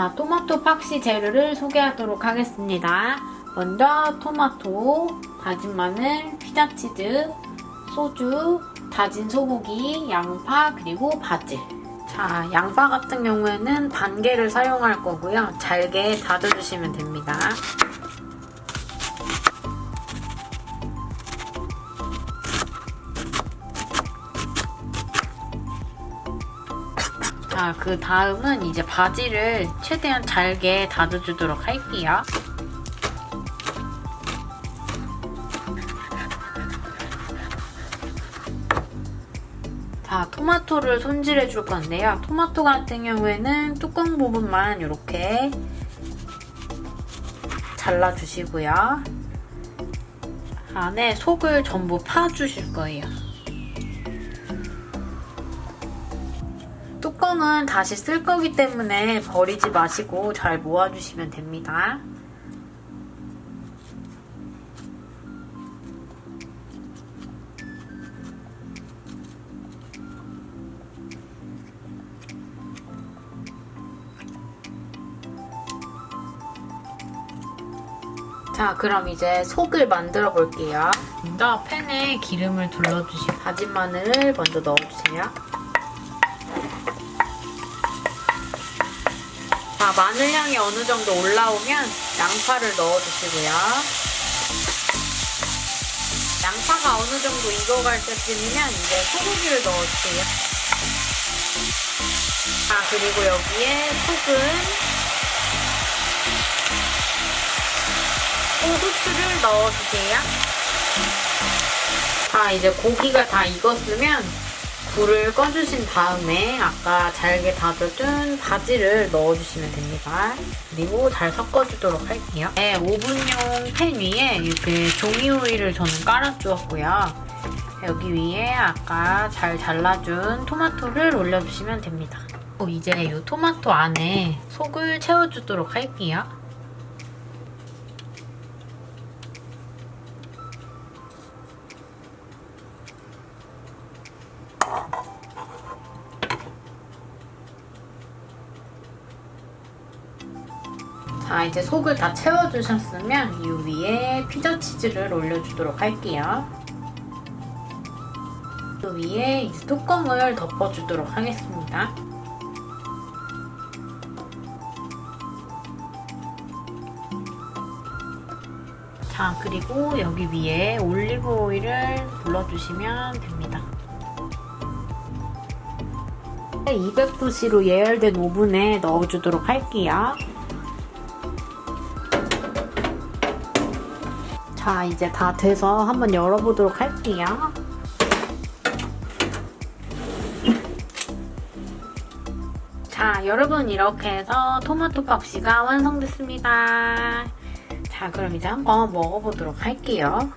자, 토마토 팍시 재료를 소개하도록 하겠습니다. 먼저 토마토, 다진 마늘, 피자치즈, 소주, 다진 소고기, 양파, 그리고 바질. 자, 양파 같은 경우에는 반 개를 사용할 거고요. 잘게 다져주시면 됩니다. 자, 그 다음은 이제 바지를 최대한 잘게 다져주도록 할게요. 자, 토마토를 손질해 줄 건데요. 토마토 같은 경우에는 뚜껑 부분만 이렇게 잘라주시고요. 안에 속을 전부 파주실 거예요. 뚜껑은 다시 쓸 거기 때문에 버리지 마시고 잘 모아주시면 됩니다. 자, 그럼 이제 속을 만들어 볼게요. 먼저 팬에 기름을 둘러주시고 다진 마늘을 먼저 넣어주세요. 자, 마늘 향이 어느 정도 올라오면 양파를 넣어주시고요. 양파가 어느 정도 익어갈 때쯤이면 이제 소고기를 넣어주세요. 자, 그리고 여기에 소금, 또 후추를 넣어주세요. 자, 이제 고기가 다 익었으면 불을 꺼주신 다음에 아까 잘게 다져둔 바지를 넣어주시면 됩니다. 그리고 잘 섞어주도록 할게요. 네, 오븐용 팬 위에 이렇게 종이 오일을 저는 깔아주었고요. 여기 위에 아까 잘 잘라준 토마토를 올려주시면 됩니다. 어, 이제 이 토마토 안에 속을 채워주도록 할게요. 자, 이제 속을 다 채워주셨으면 이 위에 피자 치즈를 올려주도록 할게요. 그 위에 이제 뚜껑을 덮어주도록 하겠습니다. 자, 그리고 여기 위에 올리브 오일을 둘러주시면 됩니다. 200도씨로 예열된 오븐에 넣어주도록 할게요. 자, 이제 다 돼서 한번 열어보도록 할게요. 자, 여러분 이렇게 해서 토마토 박시가 완성됐습니다. 자, 그럼 이제 한번 먹어보도록 할게요.